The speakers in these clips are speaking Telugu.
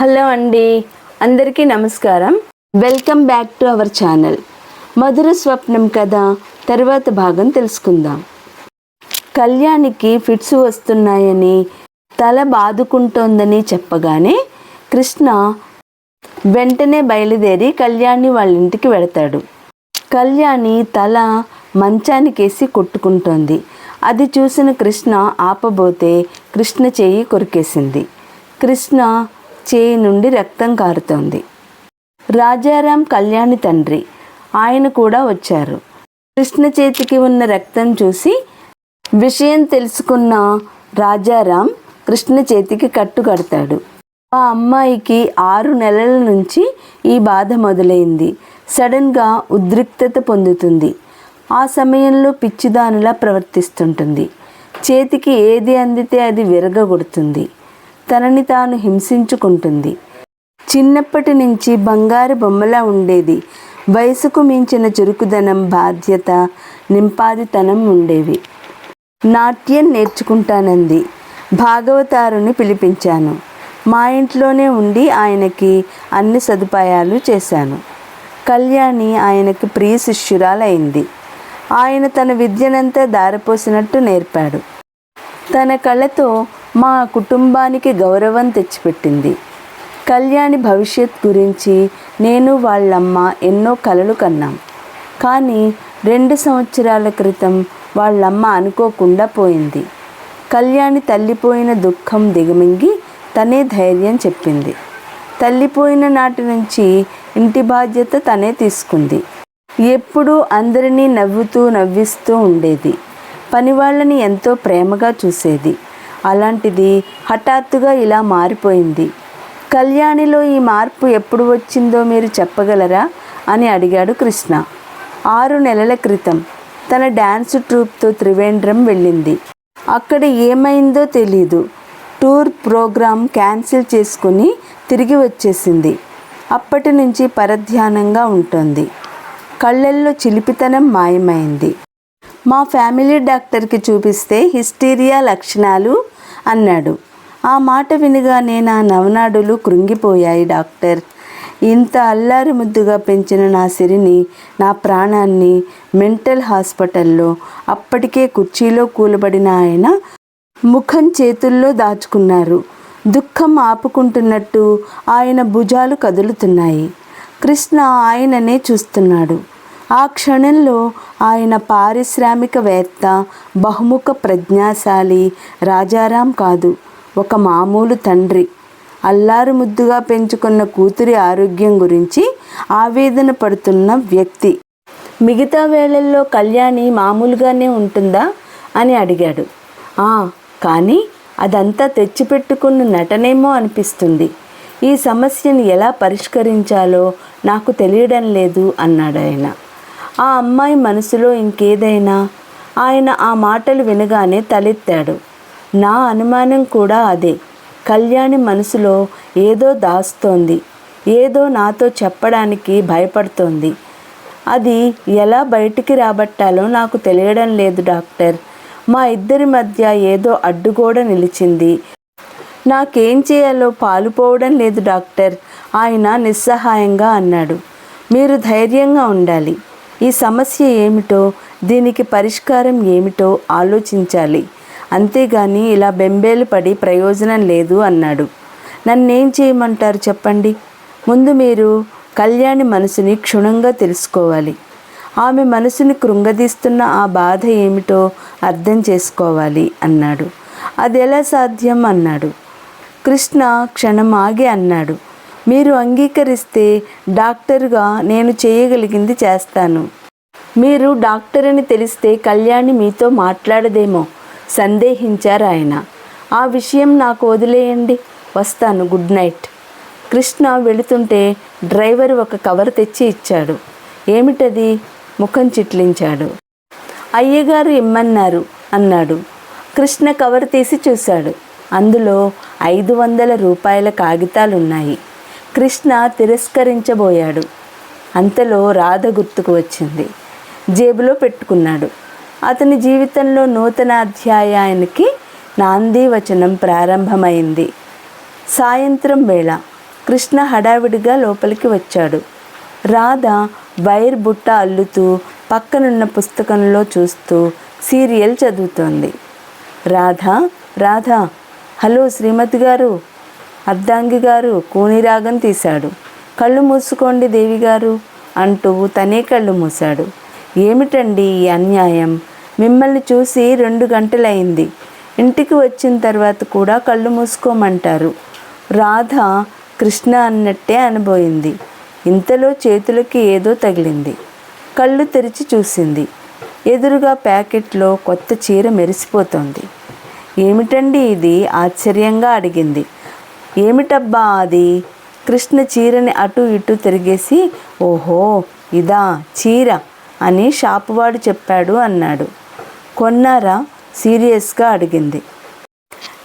హలో అండి. అందరికీ నమస్కారం. Welcome back to our channel. మధుర స్వప్నం కథ తర్వాత భాగం తెలుసుకుందాం. కళ్యాణికి ఫిట్స్ వస్తున్నాయని తల బాదుకుంటోందని చెప్పగానే కృష్ణ వెంటనే బయలుదేరి కళ్యాణి వాళ్ళ ఇంటికి వెళతాడు. కళ్యాణి తల మంచానికేసి కొట్టుకుంటోంది. అది చూసిన కృష్ణ ఆపబోతే కృష్ణ చేయి కొరికేసింది. కృష్ణ చేయి నుండి రక్తం కారుతోంది. రాజారాం కళ్యాణి తండ్రి ఆయన కూడా వచ్చారు. కృష్ణ చేతికి ఉన్న రక్తం చూసి విషయం తెలుసుకున్న రాజారాం కృష్ణ చేతికి కట్టు కడతాడు. ఆ అమ్మాయికి ఆరు నెలల నుంచి ఈ బాధ మొదలైంది. సడన్గా ఉద్రిక్తత పొందుతుంది. ఆ సమయంలో పిచ్చిదానిలా ప్రవర్తిస్తుంటుంది. చేతికి ఏది అందితే అది విరగగొడుతుంది. తనని తాను హింసించుకుంటుంది. చిన్నప్పటి నుంచి బంగారు బొమ్మలా ఉండేది. వయసుకు మించిన చురుకుదనం బాధ్యత నింపాదితనం ఉండేవి. నాట్యం నేర్చుకుంటానంది. భాగవతారుని పిలిపించాను. మా ఇంట్లోనే ఉండి ఆయనకి అన్ని సదుపాయాలు చేశాను. కళ్యాణి ఆయనకి ప్రియ శిష్యురాలైంది. ఆయన తన విద్యనంతా దారపోసినట్టు నేర్పాడు. తన కళతో మా కుటుంబానికి గౌరవం తెచ్చిపెట్టింది. కళ్యాణి భవిష్యత్ గురించి నేను వాళ్ళమ్మ ఎన్నో కలలు కన్నాం. కానీ రెండు సంవత్సరాల క్రితం వాళ్ళమ్మ అనుకోకుండా పోయింది. కళ్యాణి తల్లిపోయిన దుఃఖం దిగమింగి తనే ధైర్యం చెప్పింది. తల్లిపోయిన నాటి నుంచి ఇంటి బాధ్యత తనే తీసుకుంది. ఎప్పుడూ అందరినీ నవ్వుతూ నవ్విస్తూ ఉండేది. పనివాళ్ళని ఎంతో ప్రేమగా చూసేది. అలాంటిది హఠాత్తుగా ఇలా మారిపోయింది. కళ్యాణిలో ఈ మార్పు ఎప్పుడు వచ్చిందో మీరు చెప్పగలరా? అని అడిగాడు కృష్ణ. ఆరు నెలల క్రితం తన డ్యాన్స్ ట్రూప్తో త్రివేంద్రం వెళ్ళింది. అక్కడ ఏమైందో తెలీదు. టూర్ ప్రోగ్రాం క్యాన్సిల్ చేసుకుని తిరిగి వచ్చేసింది. అప్పటి నుంచి పరధ్యానంగా ఉంటుంది. కళ్ళల్లో చిలిపితనం మాయమైంది. మా ఫ్యామిలీ డాక్టర్కి చూపిస్తే హిస్టీరియా లక్షణాలు అన్నాడు. ఆ మాట వినగానే నా నవనాడులు కృంగిపోయాయి డాక్టర్. ఇంత అల్లారి ముద్దుగా పెంచిన నా సిరిని నా ప్రాణాన్ని మెంటల్ హాస్పిటల్లో అప్పటికే కుర్చీలో కూలబడిన ఆయన ముఖం చేతుల్లో దాచుకున్నారు. దుఃఖం ఆపుకుంటున్నట్టు ఆయన భుజాలు కదులుతున్నాయి. కృష్ణ ఆయననే చూస్తున్నాడు. ఆ క్షణంలో ఆయన పారిశ్రామికవేత్త బహుముఖ ప్రజ్ఞాశాలి రాజారాం కాదు ఒక మామూలు తండ్రి. అల్లారు ముద్దుగా పెంచుకున్న కూతురి ఆరోగ్యం గురించి ఆవేదన పడుతున్న వ్యక్తి. మిగతా వేళల్లో కళ్యాణి మామూలుగానే ఉంటుందా? అని అడిగాడు. "ఆ, కానీ అదంతా తెచ్చిపెట్టుకున్న నటనేమో అనిపిస్తుంది. ఈ సమస్యను ఎలా పరిష్కరించాలో నాకు తెలియడం లేదు అన్నాడు ఆయన ఆ అమ్మాయి మనసులో ఇంకేదైనా. ఆయన ఆ మాటలు వినగానే తలెత్తాడు. నా అనుమానం కూడా అదే. కళ్యాణి మనసులో ఏదో దాస్తోంది. ఏదో నాతో చెప్పడానికి భయపడుతోంది. అది ఎలా బయటికి రాబట్టాలో నాకు తెలియడం లేదు డాక్టర్. మా ఇద్దరి మధ్య ఏదో అడ్డుగోడ నిలిచింది. నాకేం చేయాలో పాలుపోవడం లేదు డాక్టర్. ఆయన నిస్సహాయంగా అన్నాడు. మీరు ధైర్యంగా ఉండాలి. ఈ సమస్య ఏమిటో దీనికి పరిష్కారం ఏమిటో ఆలోచించాలి. అంతేగాని ఇలా బెంబేలు పడి ప్రయోజనం లేదు అన్నాడు. నన్నేం చేయమంటారు చెప్పండి? ముందు మీరు కళ్యాణి మనసుని క్షుణ్ణంగా తెలుసుకోవాలి. ఆమె మనసుని కృంగదీస్తున్న ఆ బాధ ఏమిటో అర్థం చేసుకోవాలి అన్నాడు. అది ఎలా సాధ్యం? అన్నాడు. కృష్ణ క్షణం ఆగి అన్నాడు. మీరు అంగీకరిస్తే డాక్టర్గా నేను చేయగలిగింది చేస్తాను. మీరు డాక్టర్ అని తెలిస్తే కళ్యాణి మీతో మాట్లాడదేమో సందేహించారు ఆయన. ఆ విషయం నాకు వదిలేయండి వస్తాను గుడ్ నైట్. కృష్ణ వెళుతుంటే డ్రైవర్ ఒక కవర్ తెచ్చి ఇచ్చాడు. ఏమిటది? ముఖం చిట్లించాడు. అయ్యగారు ఇమ్మన్నారు అన్నాడు. కృష్ణ కవర్ తీసి చూశాడు. అందులో ఐదు వందల రూపాయల కాగితాలున్నాయి. కృష్ణ తిరస్కరించబోయాడు. అంతలో రాధ గుర్తుకు వచ్చింది. జేబులో పెట్టుకున్నాడు. అతని జీవితంలో నూతన అధ్యాయానికి నాంది వచనం ప్రారంభమైంది. సాయంత్రం వేళ కృష్ణ హడావిడిగా లోపలికి వచ్చాడు. రాధ వైర్ బుట్ట అల్లుతూ పక్కనున్న పుస్తకంలో చూస్తూ సీరియల్ చదువుతోంది. రాధ రాధ హలో శ్రీమతి గారు. అర్ధాంగి గారు కూనిరాగం తీశాడు. కళ్ళు మూసుకోండి దేవిగారు అంటూ తనే కళ్ళు మూశాడు. ఏమిటండి ఈ అన్యాయం? మిమ్మల్ని చూసి రెండు గంటలైంది. ఇంటికి వచ్చిన తర్వాత కూడా కళ్ళు మూసుకోమంటారు. రాధ కృష్ణ అన్నట్టే అనబోయింది. ఇంతలో చేతులకి ఏదో తగిలింది. కళ్ళు తెరిచి చూసింది. ఎదురుగా ప్యాకెట్లో కొత్త చీర మెరిసిపోతోంది. ఏమిటండి ఇది? ఆశ్చర్యంగా అడిగింది. ఏమిటబ్బా అది? కృష్ణ చీరని అటు ఇటు తిరిగేసి ఓహో ఇదా చీర అని షాపువాడు చెప్పాడు అన్నాడు. కొన్నారా సీరియస్గా అడిగింది.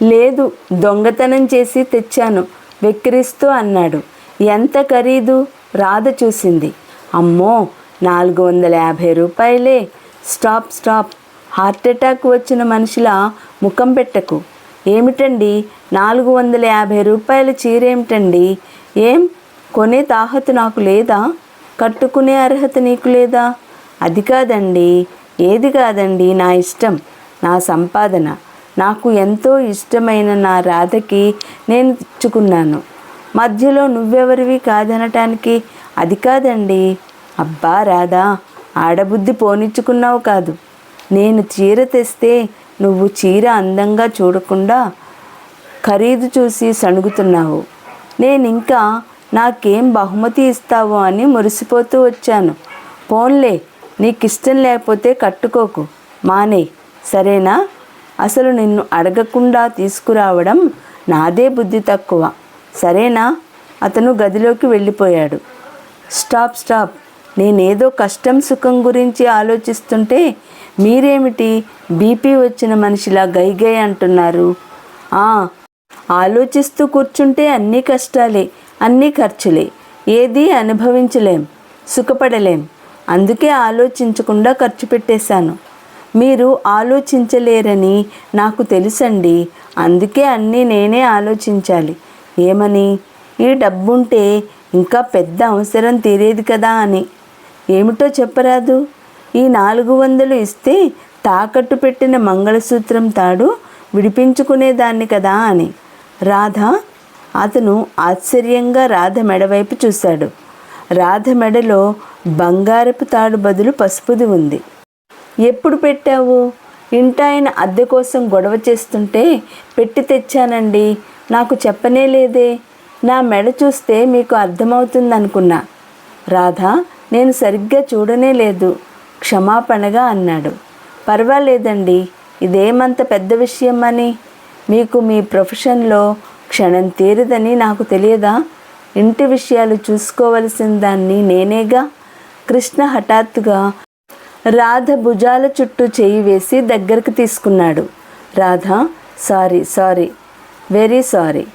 లేదు దొంగతనం చేసి తెచ్చాను వెక్కిరిస్తూ అన్నాడు. ఎంత ఖరీదు? రాధ చూసింది. అమ్మో నాలుగు వందల యాభై రూపాయలే. Stop stop. హార్ట్ అటాక్ వచ్చిన మనిషిలా ముఖం పెట్టకు. ఏమిటండి? నాలుగు వందల యాభై రూపాయల చీర ఏమిటండి ఏం? కొనే తాహతు నాకు లేదా? కట్టుకునే అర్హత నీకు లేదా? అది కాదండి. ఏది కాదండి? నా ఇష్టం నా సంపాదన. నాకు ఎంతో ఇష్టమైన నా రాధకి నేను ఇచ్చుకున్నాను మధ్యలో నువ్వెవరివి కాదనటానికి? అది కాదండి. అబ్బా రాధా ఆడబుద్ధి పోనిచ్చుకున్నావు కాదు. నేను చీర తెస్తే నువ్వు చీర అందంగా చూడకుండా ఖరీదు చూసి సణుగుతున్నావు. నేను ఇంకా నాకేం బహుమతి ఇస్తావో అని మురిసిపోతూ వచ్చాను. పోన్లే నీకు ఇష్టం లేకపోతే కట్టుకోకు. మానే సరేనా? అసలు నిన్ను అడగకుండా తీసుకురావడం నాదే బుద్ధి తక్కువ. సరేనా? అతను గదిలోకి వెళ్ళిపోయాడు. Stop stop. నేనేదో కష్టం సుఖం గురించి ఆలోచిస్తుంటే మీరేమిటి? బీపీ వచ్చిన మనిషిలా గైగై అంటున్నారు. ఆ ఆలోచిస్తూ కూర్చుంటే అన్నీ కష్టాలే అన్నీ ఖర్చులే. ఏది అనుభవించలేం సుఖపడలేం. అందుకే ఆలోచించకుండా ఖర్చు పెట్టేశాను. మీరు ఆలోచించలేరని నాకు తెలుసండి. అందుకే అన్నీ నేనే ఆలోచించాలి. ఏమని? ఈ డబ్బుంటే ఇంకా పెద్ద అవసరం తీరేది కదా అని. ఏమిటో చెప్పరాదు. ఈ నాలుగు వందలు ఇస్తే తాకట్టు పెట్టిన మంగళసూత్రం తాడు విడిపించుకునేదాన్ని కదా అని. రాధ అతను ఆశ్చర్యంగా రాధ మెడవైపు చూశాడు. రాధ మెడలో బంగారపు తాడు బదులు పసుపుది ఉంది. ఎప్పుడు పెట్టావు? ఇంటాయన అద్దె కోసం గొడవ చేస్తుంటే పెట్టి తెచ్చానండి. నాకు చెప్పనే లేదే. నా మెడ చూస్తే మీకు అర్థమవుతుందనుకున్నా. రాధ రాధా నేను సరిగ్గా చూడనే లేదు. క్షమాపణగా అన్నాడు. పర్వాలేదండి. ఇదేమంత పెద్ద విషయం అని మీకు మీ ప్రొఫెషన్లో క్షణం తీరదని నాకు తెలియదా? ఇంటి విషయాలు చూసుకోవలసిన దాన్ని నేనేగా? కృష్ణ హఠాత్తుగా రాధ భుజాల చుట్టూ చేయి వేసి దగ్గరకు తీసుకున్నాడు. Radha sorry sorry very sorry.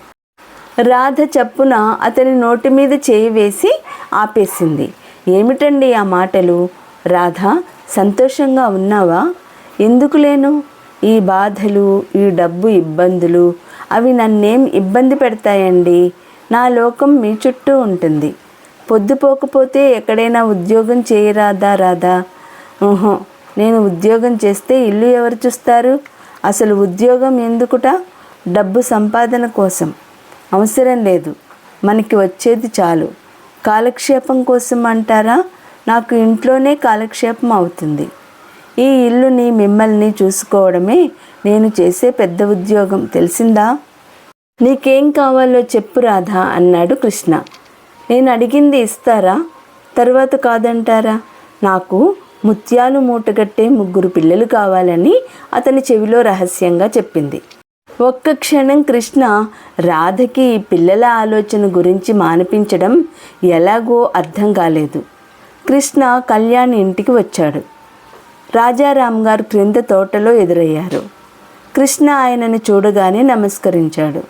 Radha చప్పున అతని నోటి మీద చేయి వేసి ఆపేసింది. ఏమిటండి ఆ మాటలు? రాధ సంతోషంగా ఉన్నావా? ఎందుకు లేను? ఈ బాధలు ఈ డబ్బు ఇబ్బందులు అవి నన్నేం ఇబ్బంది పెడతాయండి? నా లోకం మీ చుట్టూ ఉంటుంది. పొద్దుపోకపోతే ఎక్కడైనా ఉద్యోగం చేయరాదా రాదా ఊహో నేను ఉద్యోగం చేస్తే ఇల్లు ఎవరు చూస్తారు? అసలు ఉద్యోగం ఎందుకుట? డబ్బు సంపాదన కోసం. అవసరం లేదు. మనకి వచ్చేది చాలు. కాలక్షేపం కోసం అంటారా? నాకు ఇంట్లోనే కాలక్షేపం అవుతుంది. ఈ ఇల్లుని మిమ్మల్ని చూసుకోవడమే నేను చేసే పెద్ద ఉద్యోగం. తెలిసిందా? నీకేం కావాలో చెప్పు రాధా అన్నాడు కృష్ణ. నేను అడిగింది ఇస్తారా? తర్వాత కాదంటారా? నాకు ముత్యాలు మూటగట్టే ముగ్గురు పిల్లలు కావాలని అతని చెవిలో రహస్యంగా చెప్పింది. ఒక్క క్షణం కృష్ణ రాధకి ఈ పిల్లల ఆలోచన గురించి మానిపించడం ఎలాగో అర్థం కాలేదు. కృష్ణ కళ్యాణ్ ఇంటికి వచ్చాడు. రాజారాం గారు క్రింద తోటలో ఎదురయ్యారు. కృష్ణ ఆయనను చూడగానే నమస్కరించాడు.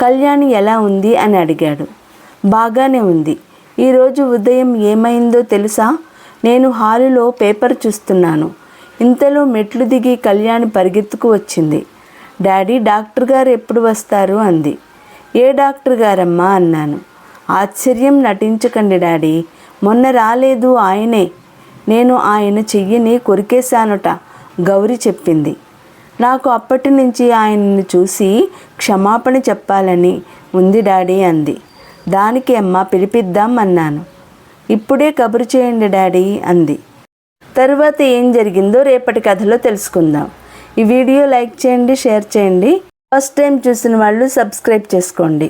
కళ్యాణ్ ఎలా ఉంది అని అడిగాడు. బాగానే ఉంది. ఈరోజు ఉదయం ఏమైందో తెలుసా? నేను హాలులో పేపర్ చూస్తున్నాను. ఇంతలో మెట్లు దిగి కళ్యాణ్ పరిగెత్తుకు వచ్చింది. డాడీ డాక్టర్ గారు ఎప్పుడు వస్తారు? అంది. ఏ డాక్టర్ గారమ్మా? అన్నాను. ఆశ్చర్యం నటించకండి డాడీ. మొన్న రాలేదు ఆయనే. నేను ఆయన చెయ్యిని కొరికేశానుట గౌరి చెప్పింది. నాకు అప్పటి నుంచి ఆయనను చూసి క్షమాపణ చెప్పాలని ఉంది డాడీ అంది. దానికి అమ్మ పిలిపిద్దాం అన్నాను. ఇప్పుడే కబురు చేయండి డాడీ అంది. తరువాత ఏం జరిగిందో రేపటి కథలో తెలుసుకుందాం. ఈ వీడియో లైక్ చేయండి షేర్ చేయండి. ఫస్ట్ టైం చూసిన వాళ్ళు సబ్స్క్రైబ్ చేసుకోండి.